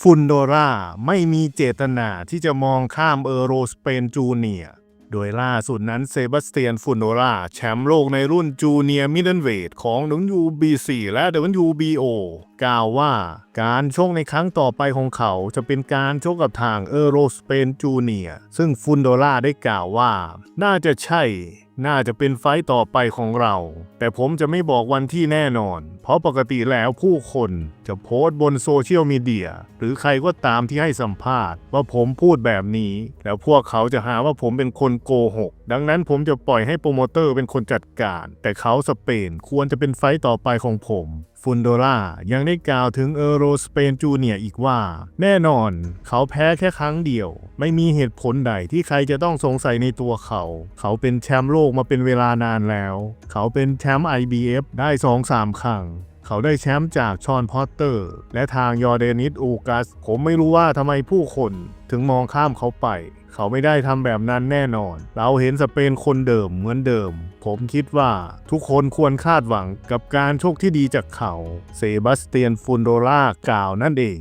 ฟุนโดราไม่มีเจตนาที่จะมองข้ามเออโรสเปนจูเนียโดยล่าสุดนั้นเซบาสเตียนฟุนโดราแชมป์โลกในรุ่นจูเนียร์มิดเดิลเวทของ WBC และ WBO กล่าวว่าการชกในครั้งต่อไปของเขาจะเป็นการชกกับทางเออโรสเปนจูเนียซึ่งฟุนโดราได้กล่าวว่า น่าจะใช่ น่าจะเป็นไฟต์ต่อไปของเรา แต่ผมจะไม่บอกวันที่แน่นอน เพราะปกติแล้วผู้คนจะโพสต์บนโซเชียลมีเดียหรือใครก็ตามที่ให้สัมภาษณ์ ว่าผมพูดแบบนี้ แล้วพวกเขาจะหาว่าผมเป็นคนโกหกดังนั้นผมจะปล่อยให้โปรโมเตอร์เป็นคนจัดการ แต่เขาสเปนควรจะเป็นไฟต์ต่อไปของผมฟุนโดรายังได้กล่าวถึงเออโรสเปนจูเนียอีกว่า แน่นอน เขาแพ้แค่ครั้งเดียว ไม่มีเหตุผลใดที่ใครจะต้องสงสัยในตัวเขา เขาเป็นแชมป์โลกมาเป็นเวลานานแล้ว เขาเป็นแชมป์ IBF ได้ 2-3 ครั้งเขาได้แชมป์จากชอนพอตเตอร์ และทางยอร์เดนิสอูกัส ผมไม่รู้ว่าทำไมผู้คนถึงมองข้ามเขาไป เขาไม่ได้ทำแบบนั้นแน่นอน เราเห็นสเปนคนเดิมเหมือนเดิม ผมคิดว่าทุกคนควรคาดหวังกับการโชคที่ดีจากเขา เซบาสเตียนฟุนโดรากล่าวนั่นเอง